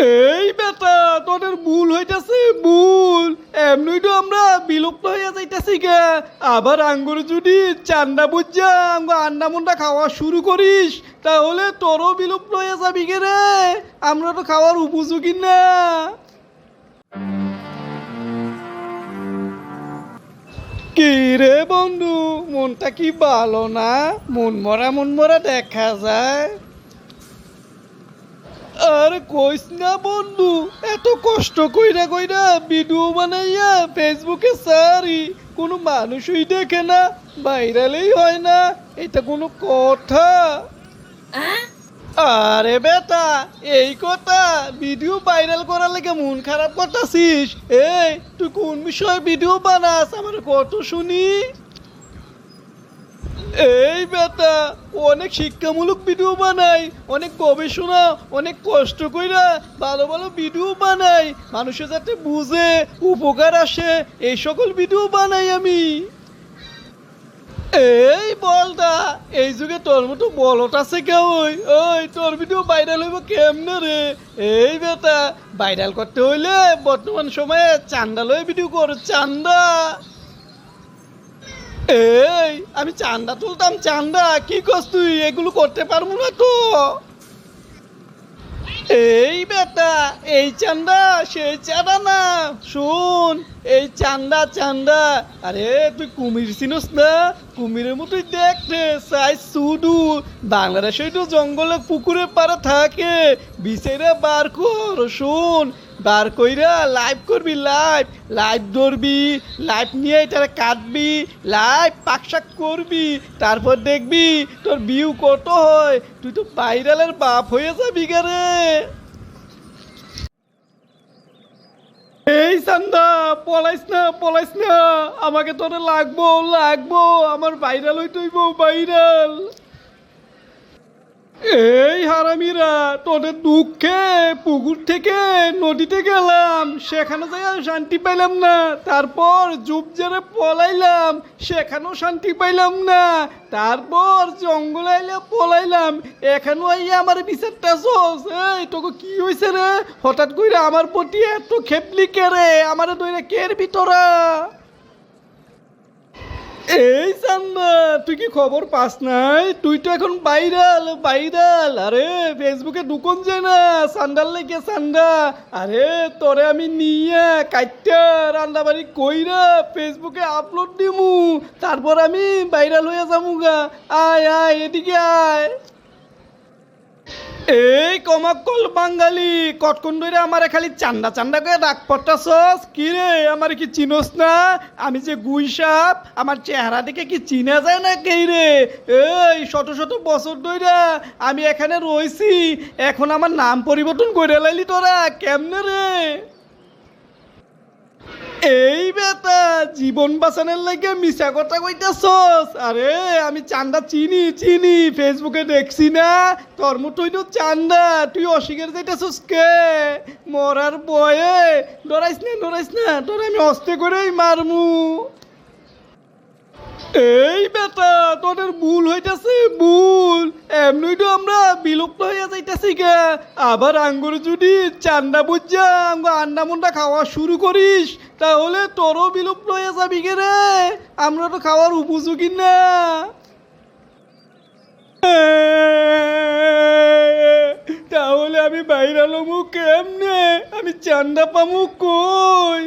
এই বেটা, তোদের ভুল হইতাছে, ভুল। এমনি তো আমরা বিলুপ্ত হইয়া যাইতাছি গে। আবার আঙ্গুর যদি চান্ডা বুঝা আঙ্গু আন্ডা মুন্ডা খাওয়া শুরু করিস, তাহলে তোরও বিলুপ্ত হয়ে যাবি গে রে। আমরা তো খাওয়ার উপযোগী না। কি রে বন্ধু, মনটা কি ভালো না? মন মরা মন মরা দেখা যায়। আর কইস না বন্ধু, এত কষ্ট কইরা কইরা ভিডিও বানাইয়া ফেসবুকে সারি, কোনো মানুষই দেখে না, ভাইরালেই হয় না, এটা কোনো কথা? আরে বেটা, এই কথা ভিডিও ভাইরাল করার লেগে মন খারাপ করতাছিস? এই, তুই কোন বিষয়ে ভিডিও বানাস, আমার কত শুনি। এই বেটা অনেক শিক্ষামূলক ভিডিও বানাই অনেক গবেষণা, অনেক কষ্ট কইরা ভালো ভালো ভিডিও বানাই মানুষের যাতে বুঝে, উপকার আসে, এই সকল ভিডিও বানাই আমি। এই বলটা এই যুগে তোর মতো বলত আছে ওই? ওই, তোর ভিডিও ভাইরাল হইব কেমনে রে? এই বেটা ভাইরাল করতে হইলে বর্তমান সময়ে চান্দা লয়ে ভিডিও কর, চান্দা। এই, আমি চান্দা তুলতাম, চান্দা। কি করছ তুই? এগুলো করতে পারব না তো। এই বেটা, এই চান্দা, সেই চাঁদা না। শুন, এই চান্দা চান্দা। আরে, তুই কুমির চিনস না? কুমিরের মতোই দেখতে সাইজ সুডু। বাংলাদেশে তো জঙ্গলে পুকুরে পাড়া থাকে। বিচেরা বার কর, শুন। বার কইরা লাইভ করবি, লাইভ। লাইভ ধরবি, লাইভ নিয়ে এটা কাটবি লাইভ পাকশাক করবি। তারপর দেখবি, তোর ভিউ কত হয়। তুই তো ভাইরালের বাপ হয়ে যাবি গারে সান্দা পলাইস না পলাইস না। আমাকে তোরে লাগবো লাগবো। আমার ভাইরাল হইতেইব ভাইরাল। এই হারামিরা, তোদের দুঃখে পুকুর থেকে নদীতে গেলাম, সেখানে যাই শান্তি পাইলাম না। তারপর জুপ জেরে পলাইলাম, সেখানেও শান্তি পাইলাম না। তারপর জঙ্গলে আইলে পলাইলাম, এখানেও আইয়া আমার বিচারটা সোস এই তোকে কি হয়েছে রে? হঠাৎ করে আমার প্রতি এত খেপলি কে রে? আমার দইরা কের ভিতরা? এই সান্না তুই কি খবর পাস নাই? তুই তো এখন বাইরাল বাইরাল আরে, ফেসবুকে ঢুকন যে না, সান্ডাল লেগে সান্ডা। আরে, তোরে আমি নিয়ে কাইটা রান্না বাড়ি কইরা ফেসবুকে আপলোড দিমু। তারপর আমি বাইরাল হয়ে যামুগা। আয় আয়, এদিকে আয়। এই কমাকল বাঙালি কটকন আমার খালি চান্দা চান্দা করে ডাক পড়তাছস কি রে, আমার কি চিনস না? আমি যে গুই সাপ, আমার চেহারা দেখে কি চিনা যায় না কে রে? এই, শত শত বছর ধরে আমি এখানে রয়েছি এখন আমার নাম পরিবর্তন করে লাইলি তোরা, কেমনে রে? এই বেটা জীবন বাঁচানোর লাগে মিশা কথা কইতাছস। আরে, আমি চান্দা চিনি চিনি, ফেসবুকে দেখছি না। তোর মুঠই তো চান্দা, তুই অস্বীকার যাইতাছস কে? মরার বয়ে, ডরাইস না ডরাইস না, তোর আমি অস্তে করেই মারমু। এই বেটা, তোদের ভুল হইতাছে, ভুল। এমনি তো আমরা বিলুপ্ত হইয়া যাইতাছি গে। আবার আঙ্গুর যদি চান্ডা বুঝা, আঙ্গু আন্ডা মুন্ডা খাওয়া শুরু করিস, তাহলে তোরও বিলুপ্ত হয়ে যাবি গে রে। আমরা তো খাওয়ার উপযোগী না। তাহলে আমি বাইরে আলমু কেমনে? আমি চান্দা পামু কই?